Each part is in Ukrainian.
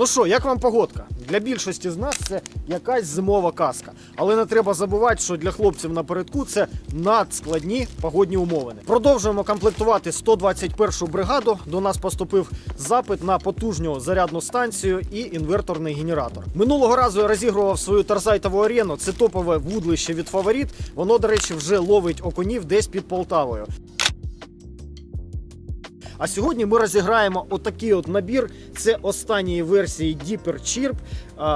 Ну що, як вам погодка? Для більшості з нас це якась зимова казка. Але не треба забувати, що для хлопців напередку це надскладні погодні умовини. Продовжуємо комплектувати 121-шу бригаду. До нас поступив запит на потужню зарядну станцію і інверторний генератор. Минулого разу я розігрував свою тарзайтову арену. Це топове вудлище від фаворит. Воно, до речі, вже ловить окунів десь під Полтавою. А сьогодні ми розіграємо отакий от набір. Це останньої версії Dipper Chirp.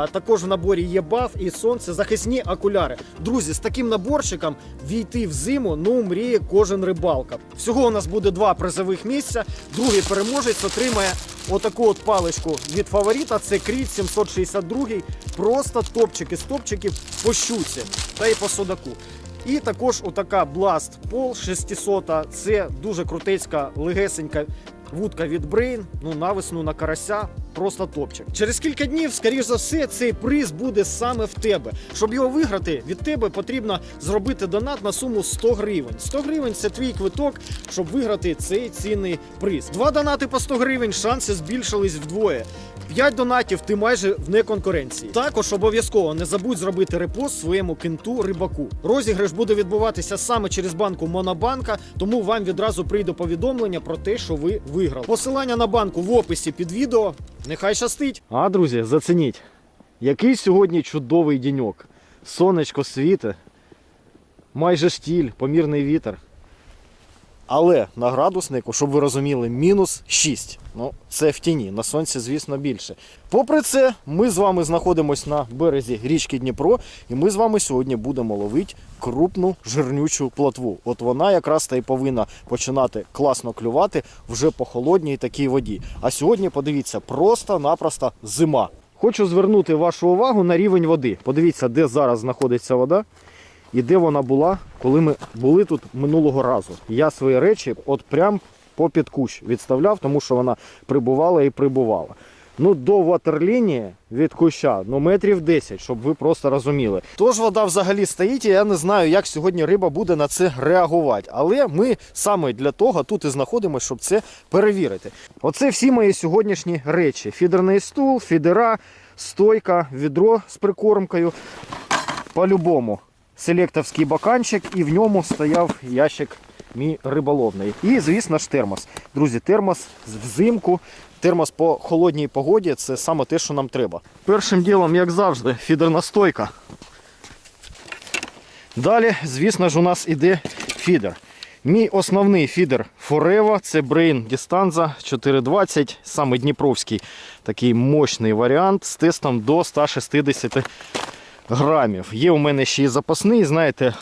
Також в наборі є баф і сонцезахисні окуляри. Друзі, з таким наборчиком війти в зиму ну мріє кожен рибалка. Всього у нас буде два призових місця. Другий переможець отримає отаку от паличку від фаворита. Це Кріт 762. Просто топчик із топчиків по щуці та й по судаку. І також отака Blast Pol 600. Це дуже крутецька, легесенька вудка від Brain. Ну, на весну на карася. Просто топчик. Через кілька днів, скоріш за все, цей приз буде саме в тебе. Щоб його виграти, від тебе потрібно зробити донат на суму 100 гривень. 100 гривень це твій квиток, щоб виграти цей цінний приз. Два донати по 100 гривень, шанси збільшились вдвоє. 5 донатів ти майже в неконкуренції. Також обов'язково не забудь зробити репост своєму кенту рибаку. Розіграш буде відбуватися саме через банку Монобанка, тому вам відразу прийде повідомлення про те, що ви виграли. Посилання на банку в описі під відео. Нехай щастить. А, друзі, зацініть. Який сьогодні чудовий діньок. Сонечко світе, майже штіль, помірний вітер. Але на градуснику, щоб ви розуміли, мінус 6. Ну, це в тіні, на сонці, звісно, більше. Попри це, ми з вами знаходимося на березі річки Дніпро, і ми з вами сьогодні будемо ловити крупну жирнючу плотву. От вона якраз та й повинна починати класно клювати вже по холодній такій воді. А сьогодні, подивіться, просто-напросто зима. Хочу звернути вашу увагу на рівень води. Подивіться, де зараз знаходиться вода і де вона була, коли ми були тут минулого разу. Я свої речі от прям попід кущ відставляв, тому що вона прибувала і прибувала. Ну, до ватерлінії від куща, ну метрів 10, щоб ви просто розуміли. Тож вода взагалі стоїть, і я не знаю, як сьогодні риба буде на це реагувати. Але ми саме для того тут і знаходимося, щоб це перевірити. Оце всі мої сьогоднішні речі: фідерний стул, фідера, стойка, відро з прикормкою. По-любому селектовський баканчик, і в ньому стояв ящик мій риболовний. І, звісно ж, термос. Друзі, термос взимку, термос по холодній погоді це саме те, що нам треба. Першим ділом, як завжди, фідерна стойка. Далі, звісно ж, у нас іде фідер. Мій основний фідер Forever, це Brain Distanza 420, саме Дніпровський такий мощний варіант з тестом до 160 грамів. Є у мене ще й запасний, знаєте,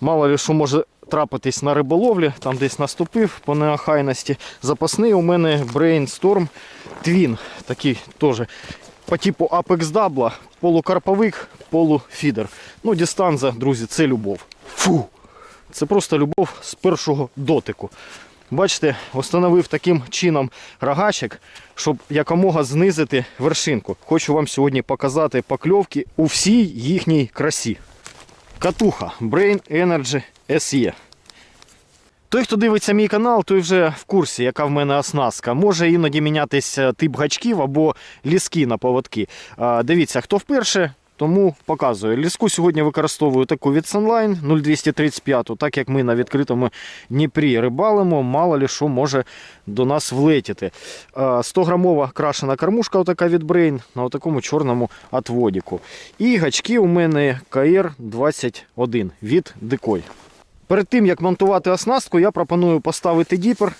мало ли що може трапитись на риболовлі, там десь наступив по неохайності. Запасний у мене Brainstorm Twin, такий теж по типу Apex Double, полукарповик, полуфідер. Ну, дистанза, друзі, це любов. Фу! Це просто любов з першого дотику. Бачите, встановив таким чином рогачик, щоб якомога знизити вершинку. Хочу вам сьогодні показати покльовки у всій їхній красі. Катуха Brain Energy SE. Той, хто дивиться мій канал, той вже в курсі, яка в мене оснастка. Може іноді мінятися тип гачків або ліски на поводки. Дивіться, хто вперше, тому показую. Ліску сьогодні використовую таку від Sunline 0235, так як ми на відкритому Дніпрі рибалимо, мало ли що може до нас влетіти. 100-грамова крашена кормушка отака від Brain на такому чорному отводіку. І гачки у мене KR21 від Decoy. Перед тим як монтувати оснастку, я пропоную поставити діпер,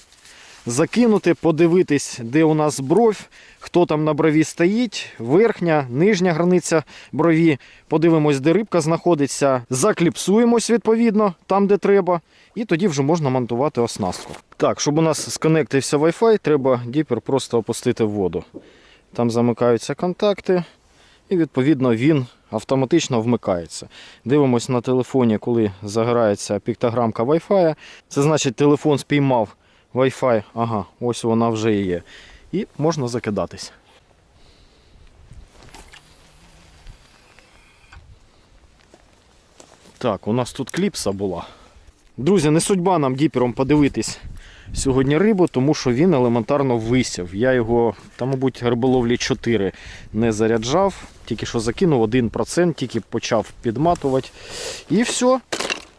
закинути, подивитись, де у нас бровь, хто там на брові стоїть, верхня, нижня границя брові. Подивимось, де рибка знаходиться. Закліпсуємось відповідно там, де треба, і тоді вже можна монтувати оснастку. Так, щоб у нас сконектився Wi-Fi, треба діпер просто опустити в воду. Там замикаються контакти, і відповідно він автоматично вмикається. Дивимось на телефоні, коли загорається піктограмка Wi-Fi. Це значить, телефон спіймав Wi-Fi. Ага, ось вона вже є. І можна закидатись. Так, у нас тут кліпса була. Друзі, не судьба нам діпером подивитись, сьогодні рибу, тому що він елементарно висів. Я його, там, мабуть, риболовлі 4 не заряджав, тільки що закинув 1%, тільки почав підматувати. І все.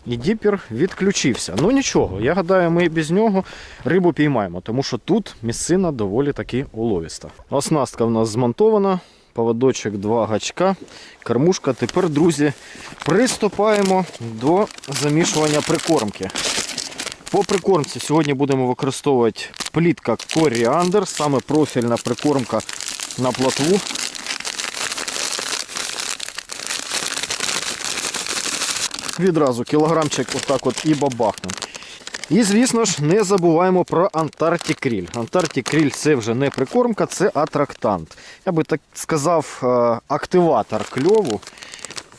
І діпер відключився. Ну нічого, я гадаю, ми без нього рибу піймаємо, тому що тут місцина доволі таки уловіста. Оснастка в нас змонтована, поводочок, два гачка, кормушка. Тепер, друзі, приступаємо до замішування прикормки. По прикормці сьогодні будемо використовувати плітка коріандр, саме профільна прикормка на плотву. Відразу кілограмчик отак от і бабахнем. І, звісно ж, не забуваємо про антарктикріль. Антарктикріль це вже не прикормка, це атрактант. Я би так сказав, е, активатор кльову,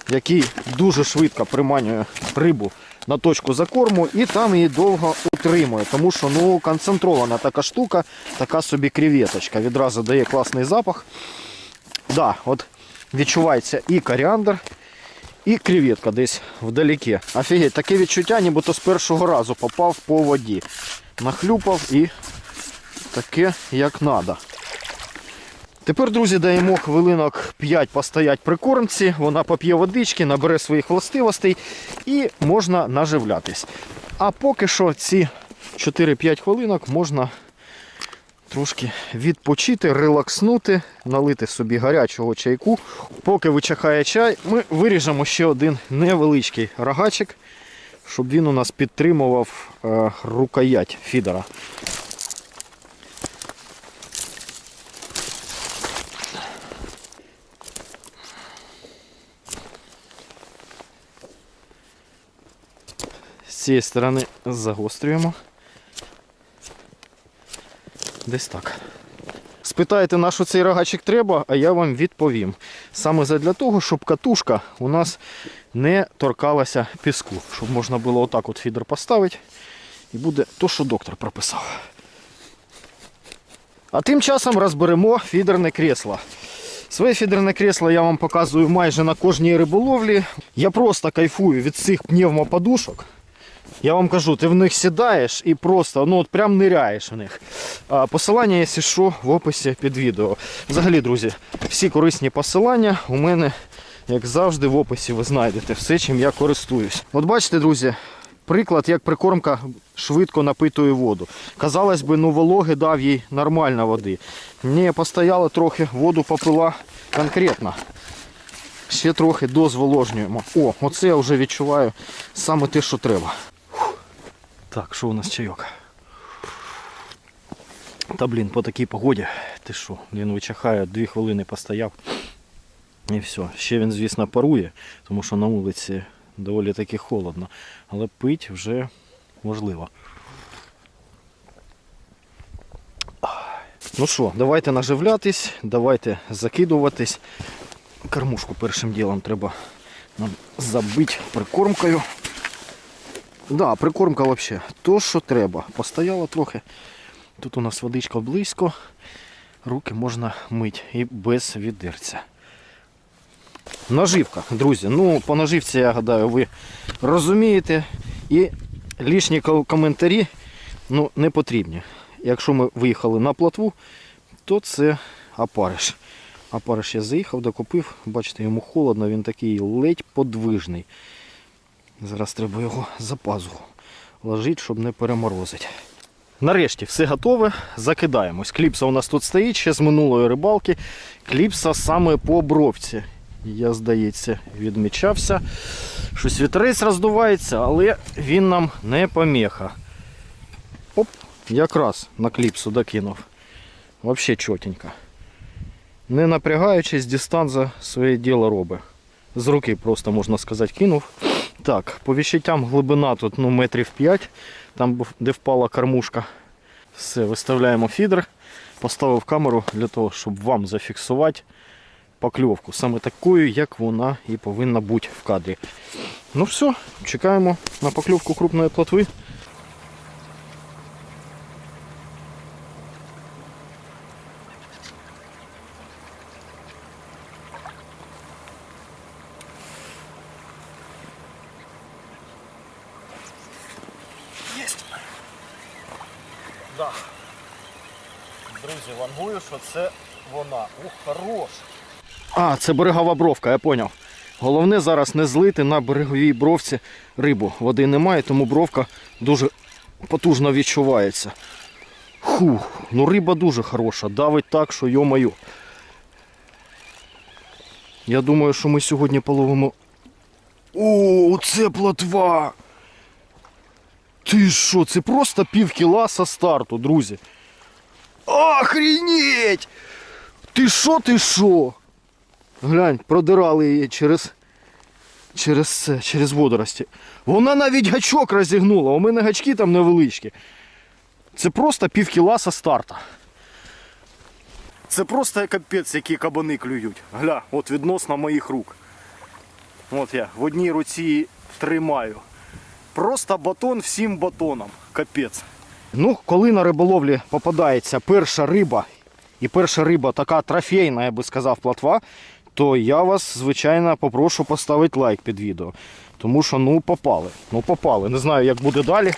який дуже швидко приманює рибу на точку закорму і там її довго утримує. Тому що ну, концентрована така штука, така собі креветочка. Відразу дає класний запах. Да, от відчувається і коріандр, і креветка десь вдалеке. Офігеть, таке відчуття, нібито з першого разу попав по воді. Нахлюпав і таке як треба. Тепер, друзі, даємо хвилинок 5 постоять при кормці, вона поп'є водички, набере своїх властивостей і можна наживлятись. А поки що ці 4-5 хвилинок можна трошки відпочити, релакснути, налити собі гарячого чайку. Поки вичахає чай, ми виріжемо ще один невеличкий рогачик, щоб він у нас підтримував е, рукоять фідера. З цієї сторони загострюємо. Десь так. Спитаєте, на що цей рогачик треба, а я вам відповім. Саме для того, щоб катушка у нас не торкалася піску. Щоб можна було отак от фідер поставити. І буде то, що доктор прописав. А тим часом розберемо фідерне кресло. Своє фідерне кресло я вам показую майже на кожній риболовлі. Я просто кайфую від цих пневмоподушок. Я вам кажу, ти в них сідаєш і просто ну от прям ниряєш в них. Посилання, якщо що, в описі під відео. Взагалі, друзі, всі корисні посилання у мене, як завжди, в описі ви знайдете все, чим я користуюсь. От бачите, друзі, приклад, як прикормка швидко напитує воду. Казалось би, ну вологи дав їй нормально води. Ні, постояла трохи, воду попила конкретно. Ще трохи дозволожнюємо. О, оце я вже відчуваю саме те, що треба. Так, що у нас чайок? Та блін, по такій погоді, ти що, він вичахає, дві хвилини постояв. І все. Ще він, звісно, парує, тому що на вулиці доволі таки холодно. Але пить вже можливо. Ну що, давайте наживлятись, давайте закидуватись. Кормушку першим ділом треба нам забити прикормкою. Да, прикормка взагалі. То, що треба. Постояла трохи. Тут у нас водичка близько. Руки можна мити і без відерця. Наживка, друзі. Ну, по наживці, я гадаю, ви розумієте. І лишні ко- коментарі ну, не потрібні. Якщо ми виїхали на плотву, то це опариш. Опариш я заїхав, докупив. Бачите, йому холодно, він такий ледь подвижний. Зараз треба його за пазуху ложити, щоб не переморозити. Нарешті все готове. Закидаємось. Кліпса у нас тут стоїть ще з минулої рибалки. Кліпса саме по бровці. Я, здається, відмічався. Щось вітерець роздувається, але він нам не помеха. Оп, якраз на кліпсу докинув. Взагалі чотенько. Не напрягаючись, дистанза своє діло робить. З руки просто, можна сказати, кинув. Так, по відчуттям глибина тут ну, метрів 5, там де впала кормушка. Все, виставляємо фідер. Поставив камеру для того, щоб вам зафіксувати покльовку. Саме такою, як вона і повинна бути в кадрі. Ну все, чекаємо на покльовку крупної плотви. Да. Друзі, вангую, що це вона. Ух, хорош. А, це берегова бровка, я поняв. Головне зараз не злити на береговій бровці рибу. Води немає, тому бровка дуже потужно відчувається. Фух, ну риба дуже хороша, давить так, що йо-моє. Я думаю, що ми сьогодні половимо. О, це плотва! Ти що, це просто пів кіла со старту, друзі. Охренеть! Ти що, ти що? Глянь, продирали її через. Через це, через водорості. Вона навіть гачок розігнула, у мене гачки там невеличкі. Це просто пів кіла со старта. Це просто капець, які кабани клюють. Гля, от відносно моїх рук. От я в одній руці тримаю. Просто батон всім батоном. Капець. Ну, коли на риболовлі попадається перша риба, і перша риба така трофейна, я би сказав, платва, то я вас, звичайно, попрошу поставити лайк під відео. Тому що ну попали. Ну попали. Не знаю, як буде далі.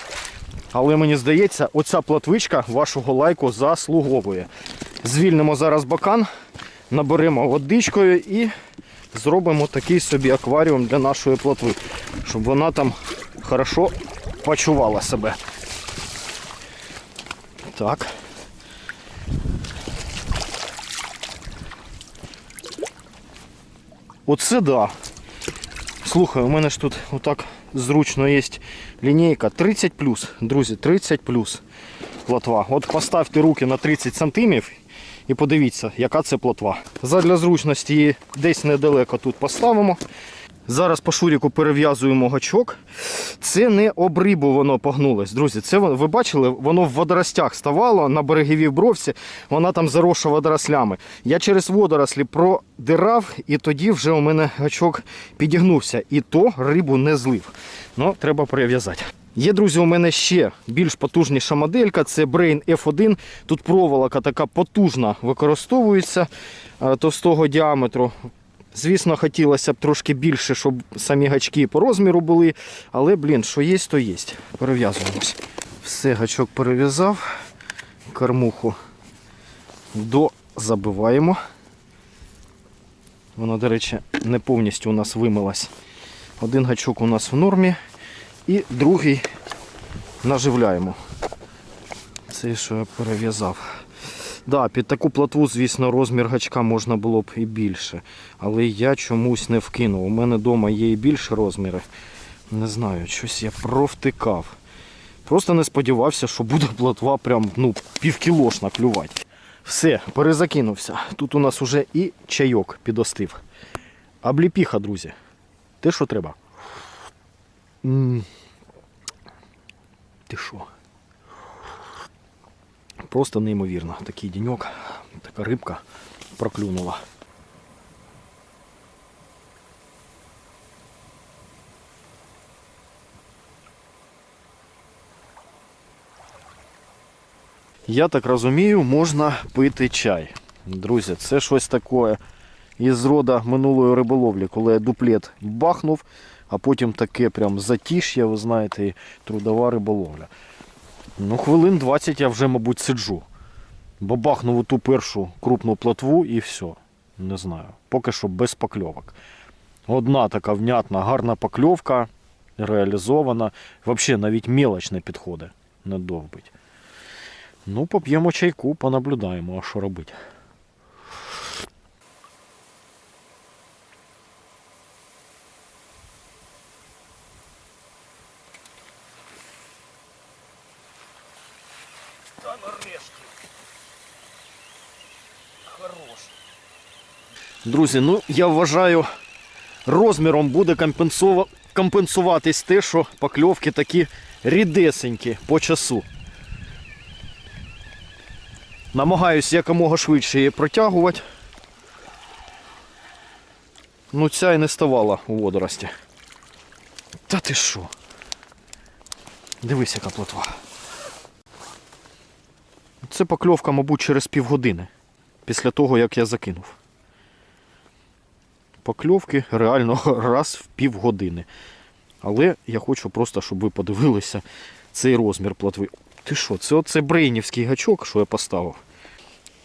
Але мені здається, оця платвичка вашого лайку заслуговує. Звільнимо зараз бакан, наберемо водичкою і зробимо такий собі акваріум для нашої плотви, щоб вона там хорошо почувала себе. Так. Оце да. Слухай, у мене ж тут отак зручно є лінійка 30 Друзі, 30 плотва. От поставте руки на 30 сантимів і подивіться, яка це плотва. Задля зручності її десь недалеко тут поставимо. Зараз по шуріку перев'язуємо гачок. Це не об рибу воно погнулось. Друзі, це ви бачили, воно в водоростях ставало на береговій бровці, вона там заросша водорослями. Я через водорослі продирав, і тоді вже у мене гачок підігнувся. І то рибу не злив. Ну, треба перев'язати. Є, друзі, у мене ще більш потужніша моделька, це Brain F1. Тут проволока така потужна використовується е, товстого діаметру. Звісно, хотілося б трошки більше, щоб самі гачки по розміру були, але, блін, що є, то є. Перев'язуємось. Все, гачок перев'язав, кормуху дозабиваємо. Вона, до речі, не повністю у нас вимилась. Один гачок у нас в нормі і другий наживляємо. Це що я перев'язав. Да, під таку платву, звісно, розмір гачка можна було б і більше. Але я чомусь не вкинув. У мене вдома є і більші розміри. Не знаю, щось я провтикав. Просто не сподівався, що буде платва прям ну, півкілошна клювати. Все, перезакинувся. Тут у нас уже і чайок підостив. Обліпіха, друзі. Те, що треба. Ти що? Просто неймовірно. Такий діньок, така рибка проклюнула. Я так розумію, можна пити чай. Друзі, це щось таке із рода минулої риболовлі, коли я дуплет бахнув, а потім таке прям затіш'я, ви знаєте, трудова риболовля. Ну, хвилин 20 я вже, мабуть, сиджу. Бо бахнув у ту першу крупну платву і все. Не знаю. Поки що без покльовок. Одна така внятна, гарна покльовка, реалізована. Взагалі навіть мілоч не підходить, не довбить. Ну, поп'ємо чайку, понаблюдаємо, а що робити. Та нарешті. Хорош. Друзі, ну я вважаю, розміром буде компенсуватись те, що покльовки такі рідесенькі по часу. Намагаюсь якомога швидше її протягувати. Ну ця і не ставала у водорості. Та ти що? Дивись, яка плотва. Це покльовка, мабуть, через півгодини після того, як я закинув. Покльовки реально раз в півгодини. Але я хочу просто, щоб ви подивилися цей розмір плотви. Ти що, це оце брейнівський гачок, що я поставив.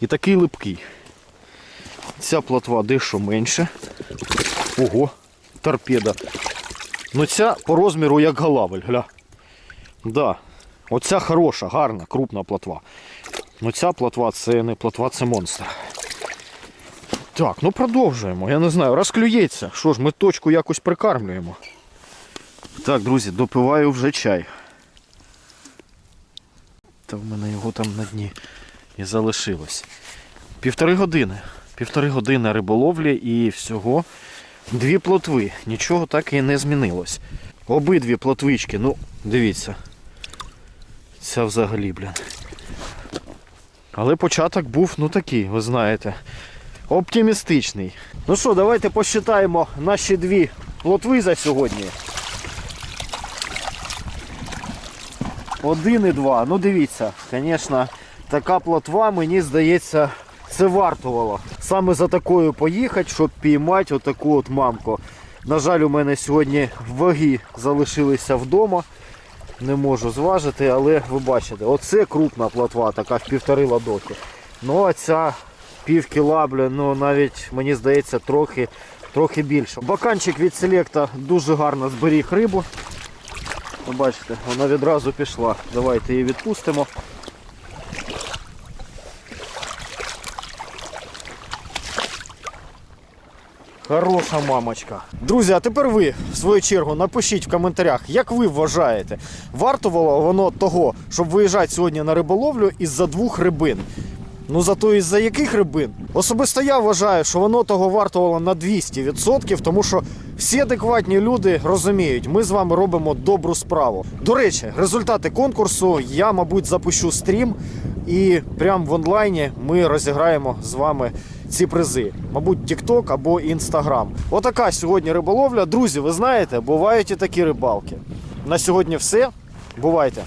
І такий липкий. Ця плотва дещо менше. Ого, торпеда. Ну ця по розміру як галавель, гля. Да. Оця хороша, гарна, крупна плотва. Ну ця плотва це не плотва, це монстр. Так, ну продовжуємо. Я не знаю, розклюється. Що ж, ми точку якось прикармлюємо. Так, друзі, допиваю вже чай. Та в мене його там на дні і залишилось. Півтори години. Півтори години риболовлі і всього дві плотви. Нічого так і не змінилось. Обидві плотвички, ну, дивіться. Ця взагалі, блін. Але початок був, ну такий, ви знаєте, оптимістичний. Ну що, давайте посчитаємо наші дві плотви за сьогодні. Один і два. Ну дивіться, звісно, така плотва, мені здається, це вартувало. Саме за такою поїхати, щоб піймати отаку от мамку. На жаль, у мене сьогодні ваги залишилися вдома. Не можу зважити, але ви бачите, оце крупна плотва, така в півтори ладоки. Ну а ця пів кіла, блін, ну навіть мені здається трохи, трохи більше. Баканчик від селекта дуже гарно зберіг рибу. Ви бачите, вона відразу пішла. Давайте її відпустимо. Хороша мамочка. Друзі, а тепер ви, в свою чергу, напишіть в коментарях, як ви вважаєте, вартувало воно того, щоб виїжджати сьогодні на риболовлю із-за двох рибин. Ну зато із-за яких рибин? Особисто я вважаю, що воно того вартувало на 200%, тому що всі адекватні люди розуміють, ми з вами робимо добру справу. До речі, результати конкурсу я, мабуть, запущу стрім, і прямо в онлайні ми розіграємо з вами ці призи. Мабуть, TikTok або Instagram. Отака сьогодні риболовля. Друзі, ви знаєте, бувають і такі рибалки. На сьогодні все. Бувайте!